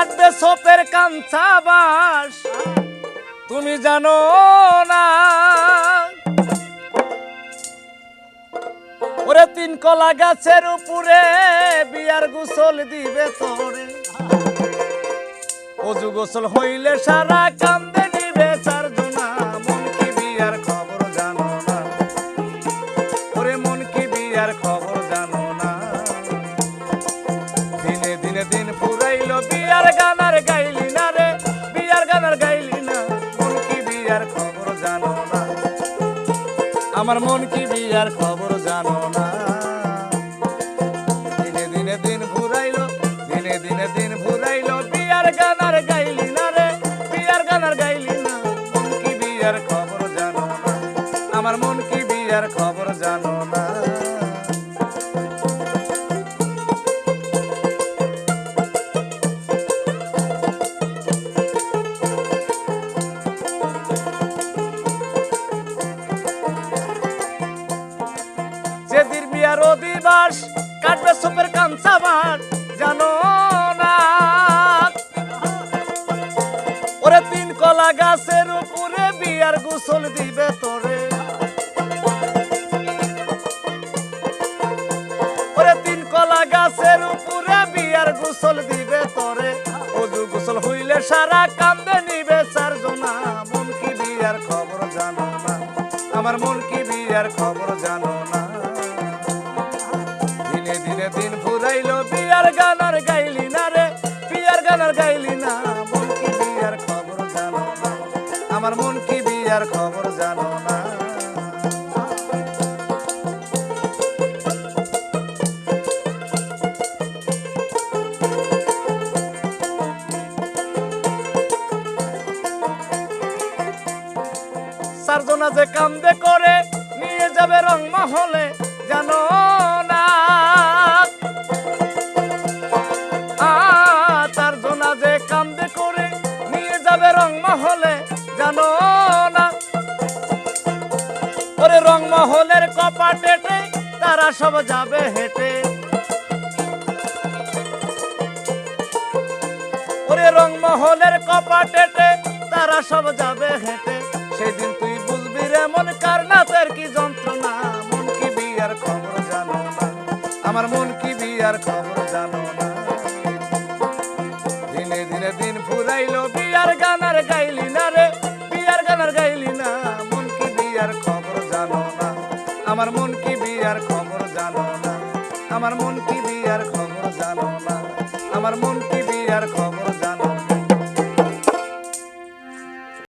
কাটবে সোপের কাঞ্চা বাস। তুমি জানো না। ওরে তিন কলা গাছের উপরে বিয়ার গোসল দিবে তোরে। অজু গোসল হইলে সারা কান্দে নিবে আমার মন কি বিয়ার খবর জানো না? দিনে দিনে দিন ফুরাইলো দিনে দিনে দিন ফুরাইলো বিয়ার গানার গাইলি না রে, বিয়ার গানার গাইলি না। মন কি বিয়ার খবর জানো না? আমার মন কি বিয়ার খবর অধিবাস কাটবে সুপের কাঞ্চাবার জানো না। ওরে তিন কলা গাছের উপরে বিয়ার গোসল দিবে তোরে। ওরে তিন কলা গাছের উপরে বিয়ার গোসল দিবে তোরে। অজু গোসল হইলে সারা কান্দে নিবে চারজনা। মন কি বিয়ার খবর জানো না? আমার মন কি বিয়ার খবর জানো না? দিনে দিনে ফুরাইলো, বিয়ার গানার গাইলি না রে। বিয়ার গানার গাইলি না, মন কি বিয়ার খবর জানো না। আমার মন কি বিয়ার খবর জানো না। সারজনা যে কান্দে করে, নিয়ে যাবে রং মহলে, জানো রং মহলে জানো না। ওরে রং মহলের কপাটেটে তারা সব যাবে হেঁটে। ওরে রং মহলের কপাটেটে তারা সব যাবে হেঁটে। সেদিন তুই বুঝবি রে মন কারনাথের কি যন্ত্রণা? মন কি বিয়ার খবর জানো না। আমার মন কি বিয়ার খবর জানো না। দিনে দিনে দিন ফুরাইলো বিয়ার গানার আমার মন কি বিয়ার খবর জানো না? আমার মন কি বিয়ার খবর জানো না? আমার মন কি বিয়ার খবর